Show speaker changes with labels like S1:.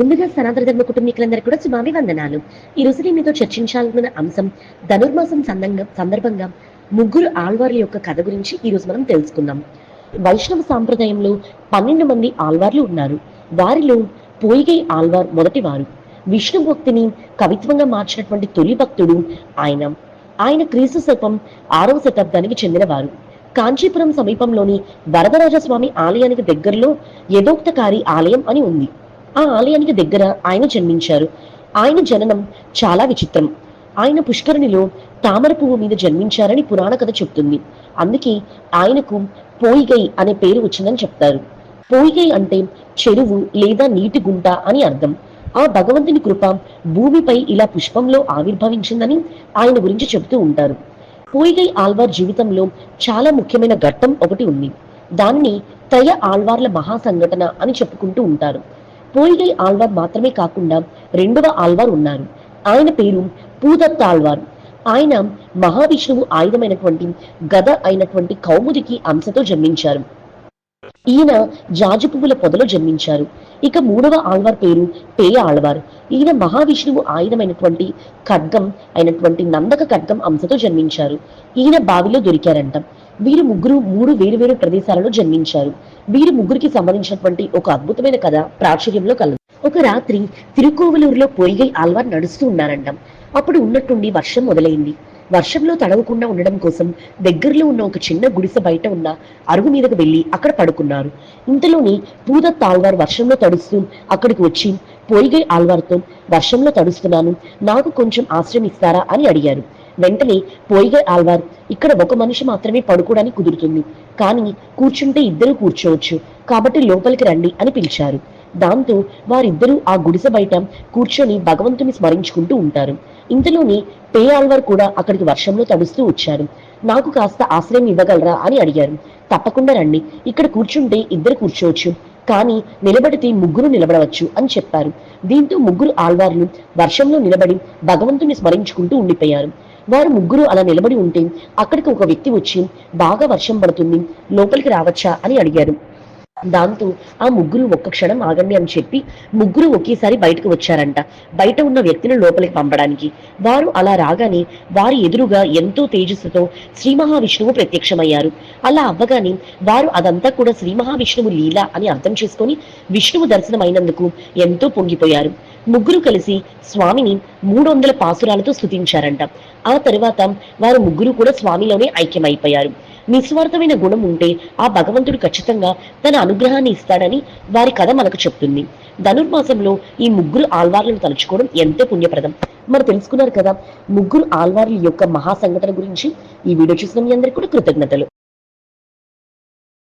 S1: ముందుగా సనాతన ధర్మ కుటుంబీకులందరికీ కూడా శుభాభివందనాలు. ఈ రోజు నేను మీతో చర్చించాలనుకున్న అంశం ధనుర్మాసం సందర్భంగా ముగ్గురు ఆళ్వార్ల యొక్క కథ గురించి ఈ రోజు మనం తెలుసుకుందాం. వైష్ణవ సాంప్రదాయంలో పన్నెండు మంది ఆళ్వార్లు ఉన్నారు. వారిలో పోయిగై ఆళ్వార్ మొదటి వారు విష్ణు భక్తిని కవిత్వంగా మార్చినటువంటి తొలి భక్తుడు ఆయన. ఆయన క్రీస్తు శకం ఆరవ శతాబ్దానికి చెందినవారు. కాంచీపురం సమీపంలోని వరదరాజస్వామి ఆలయానికి దగ్గరలో యథోక్తకారి ఆలయం అని ఉంది. ఆ ఆలయానికి దగ్గర ఆయన జన్మించారు. ఆయన జననం చాలా విచిత్రం. ఆయన పుష్కరిణిలో తామర పువ్వు మీద జన్మించారని పురాణ కథ చెప్తుంది. అందుకే ఆయనకు పోయిగై అనే పేరు వచ్చిందని చెప్తారు. పోయిగై అంటే చెరువు లేదా నీటి గుంట అని అర్థం. ఆ భగవంతుని కృప భూమిపై ఇలా పుష్పంలో ఆవిర్భవించిందని ఆయన గురించి చెబుతూ ఉంటారు. పోయిగై ఆల్వార్ జీవితంలో చాలా ముఖ్యమైన ఘట్టం ఒకటి ఉంది. దానిని త్రయ ఆళ్వార్ల మహాసంఘటన అని చెప్పుకుంటూ ఉంటారు. పోయిగై ఆళ్వార్ మాత్రమే కాకుండా రెండవ ఆళ్వార్ ఉన్నారు. ఆయన పేరు పూదత్త ఆళ్వార్. ఆయన మహావిష్ణువు ఆయుధమైనటువంటి గద అయినటువంటి కౌముదికి అంశతో జన్మించారు. ఈయన జాజి పువ్వుల పొదలో జన్మించారు. ఇక మూడవ ఆళ్వార్ పేరు పేయ ఆళ్వార్. ఈయన మహావిష్ణువు ఆయుధమైనటువంటి ఖడ్గం అయినటువంటి నందక ఖడ్గం అంశతో జన్మించారు. ఈయన బావిలో దొరికారంట. వీరు ముగ్గురు మూడు వేరు వేరు ప్రదేశాలలో జన్మించారు. వీరి ముగ్గురికి సంబంధించినటువంటి ఒక అద్భుతమైన కథ ప్రాచుర్యంలో కలదు. ఒక రాత్రి తిరుకోవలూరులో పోయిగై ఆల్వార్ నడుస్తూ ఉన్నారంట. అప్పుడు ఉన్నట్టుండి వర్షం మొదలైంది. వర్షంలో తడవకుండా ఉండడం కోసం దగ్గరలో ఉన్న ఒక చిన్న గుడిసె బయట ఉన్న అరుగు మీదకు వెళ్ళి అక్కడ పడుకున్నారు. ఇంతలోని పూదత్ ఆల్వార్ వర్షంలో తడుస్తూ అక్కడికి వచ్చి పోయిగై ఆల్వార్తో వర్షంలో తడుస్తున్నాను. నాకు కొంచెం ఆశ్రయం ఇస్తారా అని అడిగారు. వెంటనే పోయిగై ఆల్వార్ ఇక్కడ ఒక మనిషి మాత్రమే పడుకోవడానికి కుదురుతుంది. కానీ కూర్చుంటే ఇద్దరు కూర్చోవచ్చు. కాబట్టి లోపలికి రండి అని పిలిచారు. దాంతో వారిద్దరూ ఆ గుడిసె బయట కూర్చొని భగవంతుని స్మరించుకుంటూ ఉంటారు. ఇంతలోని పే ఆల్వార్ కూడా అక్కడికి వర్షంలో తడుస్తూ వచ్చారు. నాకు కాస్త ఆశ్రయం ఇవ్వగలరా అని అడిగారు. తప్పకుండా రండి. ఇక్కడ కూర్చుంటే ఇద్దరు కూర్చోవచ్చు. కానీ నిలబడితే ముగ్గురు నిలబడవచ్చు అని చెప్పారు. దీంతో ముగ్గురు ఆల్వార్లు వర్షంలో నిలబడి భగవంతుని స్మరించుకుంటూ ఉండిపోయారు. వారు ముగ్గురు అలా నిలబడి ఉంటే అక్కడికి ఒక వ్యక్తి వచ్చి బాగా వర్షం పడుతుంది లోపలికి రావచ్చా? అని అడిగారు. దాంతో ఆ ముగ్గురు ఒక్క క్షణం ఆగండి అని చెప్పి ముగ్గురు ఒకేసారి బయటకు వచ్చారంట. బయట ఉన్న వ్యక్తిని లోపలికి పంపడానికి. వారు అలా రాగానే వారి ఎదురుగా ఎంతో తేజస్సుతో శ్రీ మహావిష్ణువు ప్రత్యక్షమయ్యారు. అలా అవ్వగానే వారు అదంతా కూడా శ్రీ మహావిష్ణువు లీల అని అర్థం చేసుకొని విష్ణువు దర్శనమైనందుకు ఎంతో పొంగిపోయారు. ముగ్గురు కలిసి స్వామిని మూడు వందల పాసురాలతో స్థుతించారంట ఆ తర్వాత వారు ముగ్గురు కూడా స్వామిలోనే ఐక్యమైపోయారు. నిస్వార్థమైన గుణం ఉంటే ఆ భగవంతుడు ఖచ్చితంగా తన అనుగ్రహాన్ని ఇస్తాడని వారి కథ మనకు చెప్తుంది. ధనుర్మాసంలో ఈ ముగ్గురు ఆల్వార్లను తలుచుకోవడం ఎంతో పుణ్యప్రదం. మరి తెలుసుకున్నారు కదా ముగ్గురు ఆల్వార్ల యొక్క మహా సంఘటన గురించి ఈ వీడియో చూసిన మీ అందరికీ కూడా కృతజ్ఞతలు.